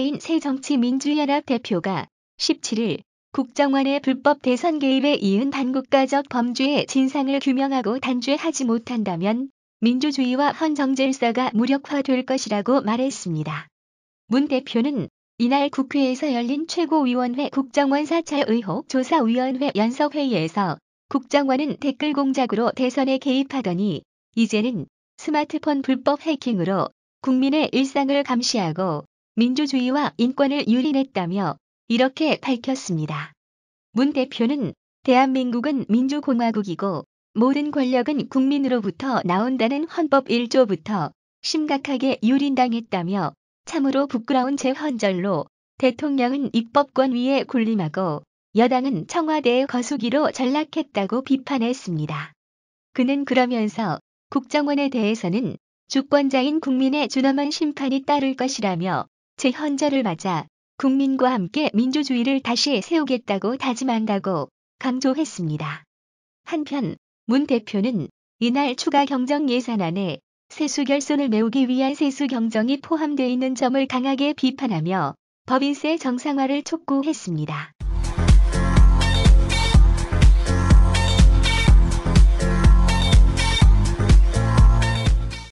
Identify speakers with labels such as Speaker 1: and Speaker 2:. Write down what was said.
Speaker 1: 주체인 새정치민주연합 대표가 17일 국정원의 불법 대선 개입에 이은 반국가적 범죄의 진상을 규명하고 단죄하지 못한다면 민주주의와 헌정질서가 무력화될 것이라고 말했습니다. 문 대표는 이날 국회에서 열린 최고위원회 국정원 사찰 의혹 조사위원회 연석회의에서 국정원은 댓글 공작으로 대선에 개입하더니 이제는 스마트폰 불법 해킹으로 국민의 일상을 감시하고 민주주의와 인권을 유린했다며 이렇게 밝혔습니다. 문 대표는 대한민국은 민주공화국이고 모든 권력은 국민으로부터 나온다는 헌법 1조부터 심각하게 유린당했다며 참으로 부끄러운 재헌절로 대통령은 입법권 위에 군림하고 여당은 청와대의 거수기로 전락했다고 비판했습니다. 그는 그러면서 국정원에 대해서는 주권자인 국민의 준엄한 심판이 따를 것이라며 재헌절을 맞아 국민과 함께 민주주의를 다시 세우겠다고 다짐한다고 강조했습니다. 한편 문 대표는 이날 추가 경정 예산안에 세수 결손을 메우기 위한 세수 경정이 포함되어 있는 점을 강하게 비판하며 법인세 정상화를 촉구했습니다.